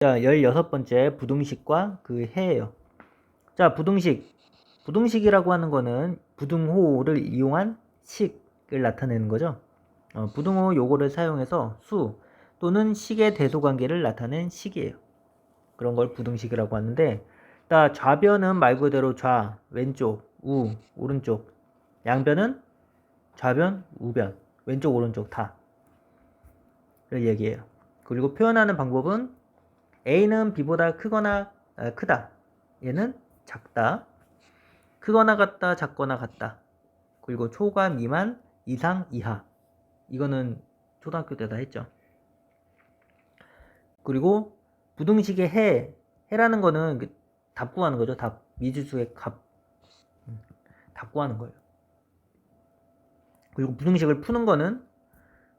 자, 16번째 부등식과 그 해예요. 자, 부등식. 부등식이라고 하는 거는 부등호를 이용한 식을 나타내는 거죠. 어, 부등호 요거를 사용해서 수 또는 식의 대소 관계를 나타낸 식이에요. 그런 걸 부등식이라고 하는데 자, 좌변은 말 그대로 좌, 왼쪽, 우, 오른쪽. 양변은 좌변, 우변, 왼쪽, 오른쪽 다. 를 얘기해요. 그리고 표현하는 방법은 A는 B보다 크거나 아, 크다. 얘는 작다. 크거나 같다, 작거나 같다. 그리고 초과, 미만, 이상, 이하. 이거는 초등학교 때 다 했죠. 그리고 부등식의 해, 해라는 거는 그답 구하는 거죠. 답, 미지수의 값. 음, 답 구하는 거예요. 그리고 부등식을 푸는 거는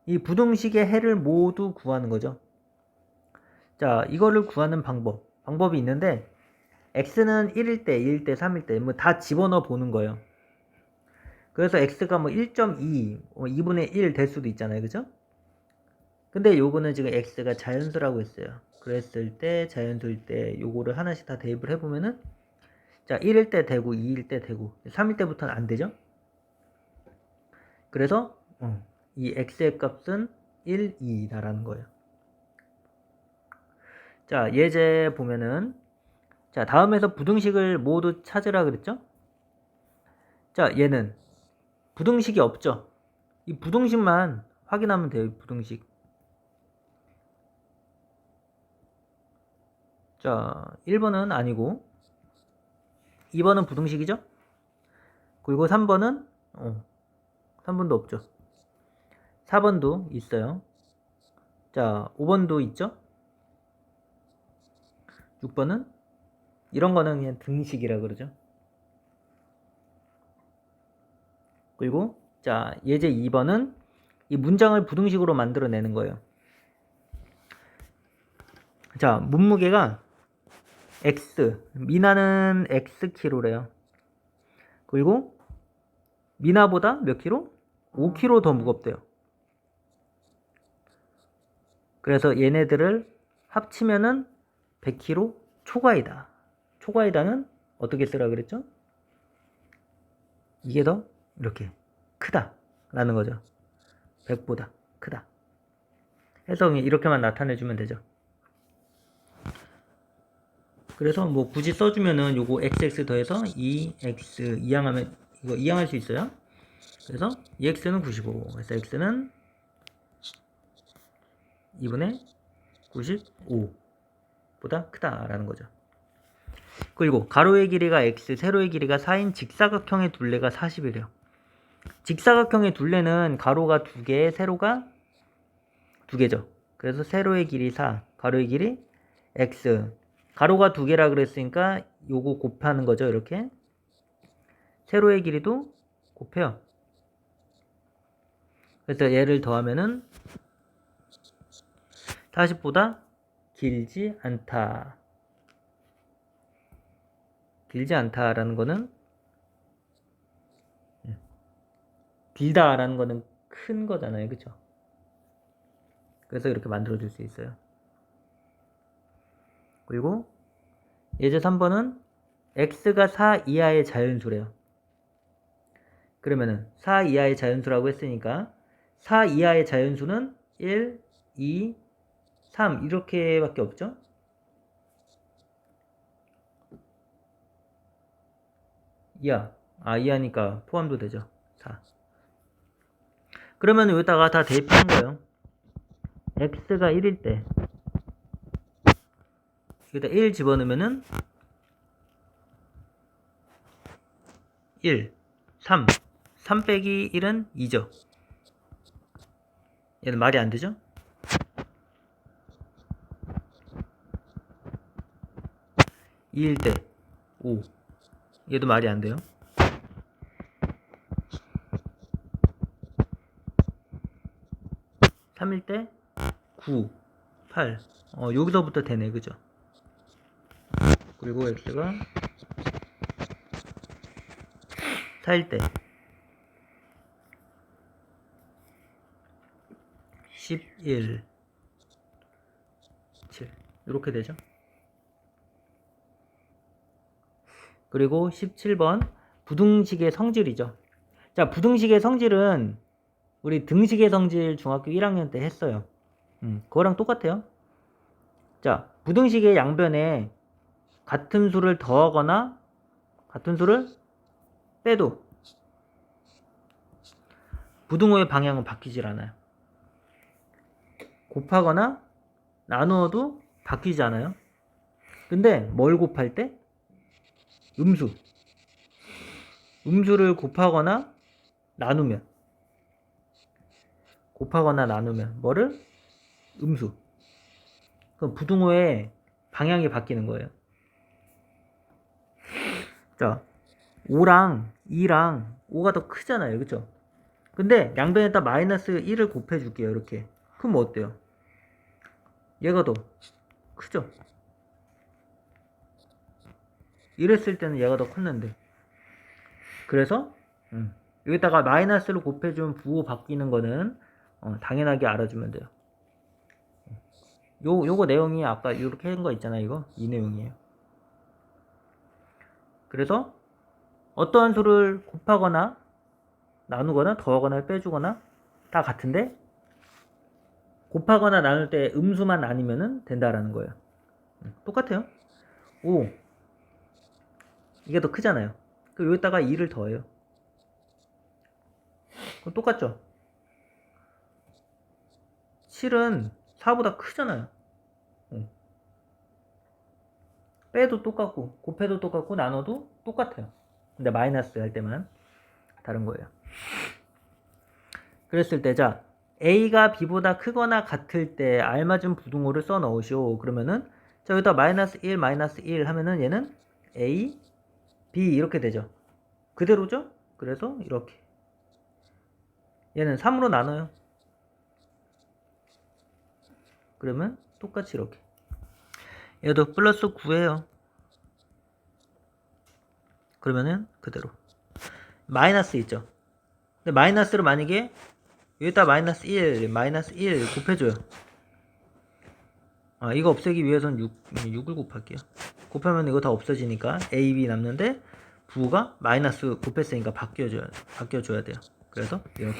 이 부등식의 해를 모두 구하는 거죠. 자, 이거를 구하는 방법. 방법이 있는데, x는 1일 때, 2일 때, 3일 때, 뭐 다 집어넣어 보는 거예요. 그래서 x가 뭐 1.2, 뭐 2분의 1 될 수도 있잖아요. 그죠? 근데 요거는 지금 x가 자연수라고 했어요. 그랬을 때, 자연수일 때, 요거를 하나씩 다 대입을 해 보면은, 자, 1일 때 되고, 2일 때 되고, 3일 때부터는 안 되죠? 그래서, 어, 이 x의 값은 1, 2다라는 거예요. 자, 예제 보면은 자, 다음에서 부등식을 모두 찾으라 그랬죠? 자, 얘는 부등식이 없죠? 이 부등식만 확인하면 돼요, 이 부등식. 자, 1번은 아니고 2번은 부등식이죠? 그리고 3번은 어, 3번도 없죠. 4번도 있어요. 자, 5번도 있죠? 6번은 이런 거는 그냥 등식이라 그러죠. 그리고 자, 예제 2번은 이 문장을 부등식으로 만들어내는 거예요. 자, 몸무게가 x, 미나는 x키로래요. 그리고 미나보다 몇 킬로? 5킬로 더 무겁대요. 그래서 얘네들을 합치면은 100kg 초과이다. 초과이다는 어떻게 쓰라 그랬죠? 이게 더 이렇게 크다 라는 거죠. 100보다 크다. 해서 이렇게만 나타내 주면 되죠. 그래서 뭐 굳이 써주면은 요거 xx 더해서 2x 이항하면 이거 이항할 수 있어요. 그래서 2x는 95. 그래서 x는 2분의 95 보다 크다라는 거죠. 그리고 가로의 길이가 x, 세로의 길이가 4인 직사각형의 둘레가 40이래요. 직사각형의 둘레는 가로가 2개, 세로가 2개죠. 그래서 세로의 길이 4, 가로의 길이 x. 가로가 2개라 그랬으니까 요거 곱하는 거죠. 이렇게. 세로의 길이도 곱해요. 그래서 얘를 더하면은 40보다 길지 않다. 길지 않다라는 거는 음, 길다라는 거는 큰 거잖아요. 그쵸? 그래서 이렇게 만들어 줄 수 있어요. 그리고 예제 3번은 x가 4 이하의 자연수래요. 그러면은 4 이하의 자연수라고 했으니까 4 이하의 자연수는 1, 2, 3 이렇게밖에 없죠? 이하 아 이하니까 포함도 되죠. 4 그러면 여기다가 다 대입하는 거예요. x가 1일 때. 여기다 1 집어넣으면은 1 3 3 빼기 1은 2죠. 얘는 말이 안 되죠? 2일 때 5. 얘도 말이 안 돼요. 3일 때 9, 8. 어, 여기서부터 되네. 그죠? 그리고 x가 4일 때 11, 7. 이렇게 되죠. 그리고 17번 부등식의 성질이죠. 자, 부등식의 성질은 우리 등식의 성질 중학교 1학년 때 했어요. 음, 그거랑 똑같아요. 자, 부등식의 양변에 같은 수를 더하거나 같은 수를 빼도 부등호의 방향은 바뀌질 않아요. 곱하거나 나누어도 바뀌지 않아요. 근데 뭘 곱할 때? 음수. 음수를 곱하거나 나누면. 곱하거나 나누면 뭐를? 음수. 그럼 부등호의 방향이 바뀌는 거예요. 자, 5랑 2랑 5가 더 크잖아요. 그쵸? 근데 양변에다 마이너스 1을 곱해 줄게요. 이렇게. 그럼 뭐 어때요? 얘가 더 크죠? 이랬을 때는 얘가 더 컸는데. 그래서 음, 여기다가 마이너스를 곱해주면 부호 바뀌는 거는 어, 당연하게 알아주면 돼요. 요, 요거 내용이 아까 이렇게 한 거 있잖아, 이거. 이 내용이에요. 그래서 어떠한 수를 곱하거나 나누거나 더하거나 빼주거나 다 같은데 곱하거나 나눌 때 음수만 아니면은 된다라는 거예요. 음, 똑같아요. 5 이게 더 크잖아요. 그럼 여기다가 2를 더해요. 그럼 똑같죠? 7은 4보다 크잖아요. 어. 빼도 똑같고 곱해도 똑같고 나눠도 똑같아요. 근데 마이너스 할 때만 다른 거예요. 그랬을 때 자 a가 b보다 크거나 같을 때 알맞은 부등호를 써 넣으시오. 그러면은 자 여기다 마이너스 1 마이너스 1 하면은 얘는 a b 이렇게 되죠. 그대로죠? 그래서 이렇게 얘는 3으로 나눠요. 그러면 똑같이 이렇게 얘도 플러스 9예요. 그러면은 그대로 마이너스 있죠. 근데 마이너스를 만약에 여기다 마이너스 1, 마이너스 1 곱해줘요. 아 이거 없애기 위해서는 6, 6을 곱할게요. 곱하면 이거 다 없어지니까 A, B 남는데 부가 마이너스 곱했으니까 바뀌어줘야 바뀌어줘야 돼요. 그래서 이렇게